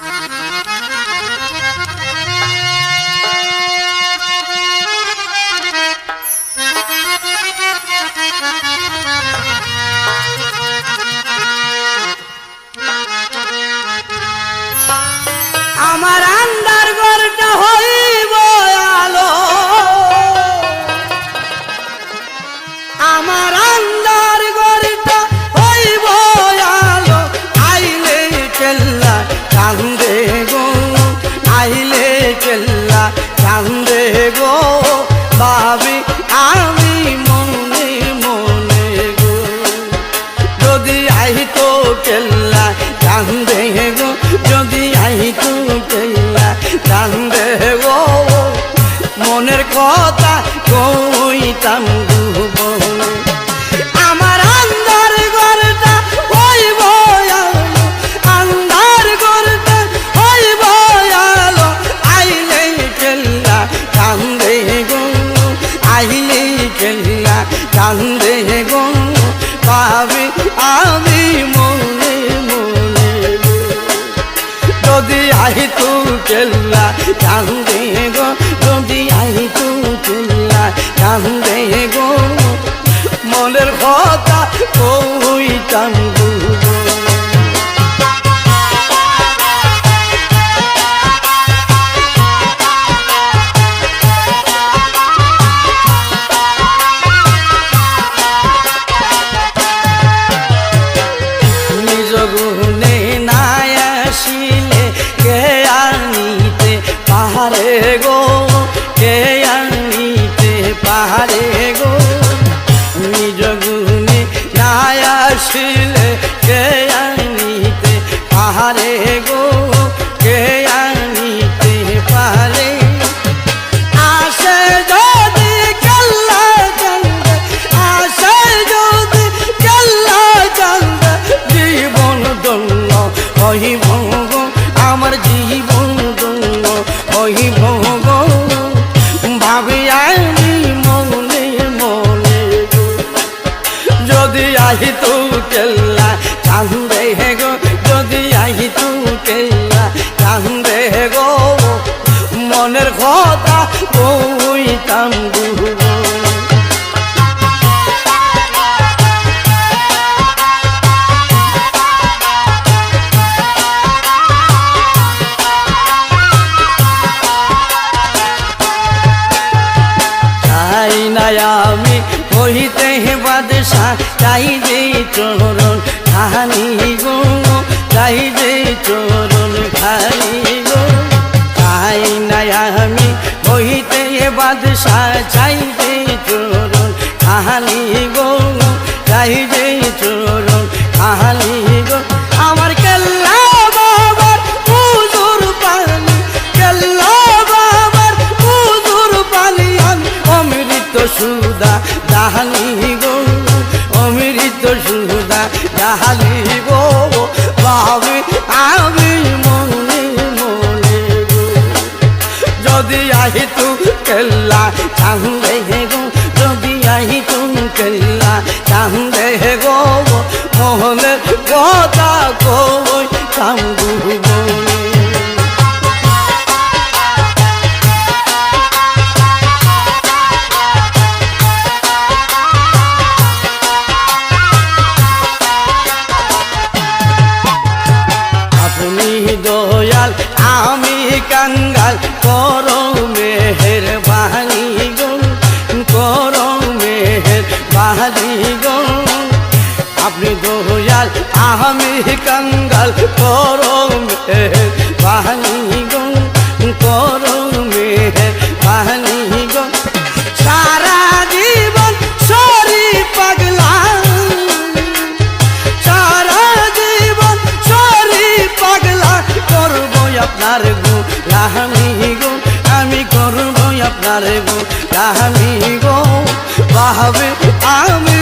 আমার যদি আহি তু কেল্লা गो গো যদি तू কেল্লা, কান্দে গো। মনের কথা কইতাম গো পাহাড়ে গো কে আনিতে পারে গো? নিজ গুণে না আসিলে কে আনিতে পারে গো? হইব গো। ভাবি আমি মনে মনে। যদি আহি তু আমি কহিতে বাদশা চাই যে চরণ, খানি গো, চাই যে চরণ, খানি গো। চাই নাই আমি কহিতে বাদশাহ, চাই যে চরণ, খানি গো, চাই যে চরণ। সুদা দাহানি গো, অমৃত সুদা দাহানি গো, ভাবে আমি মনে মনে গো। যদি আহি তু কেল্লা চান্দে গো, যদি আহি তু কেল্লা চান্দে গো মোহনের কথা কই চান্দু কঙ্গাল করম, বাহানি গং, করমে, বাহানি গং। সারা জীবন সরি পাগলা, সারা জীবন সরি পাগলা করব আপনার গু রাহামি গো, আমি করব আপনার গু রাহামি গো, বাহাবে আমি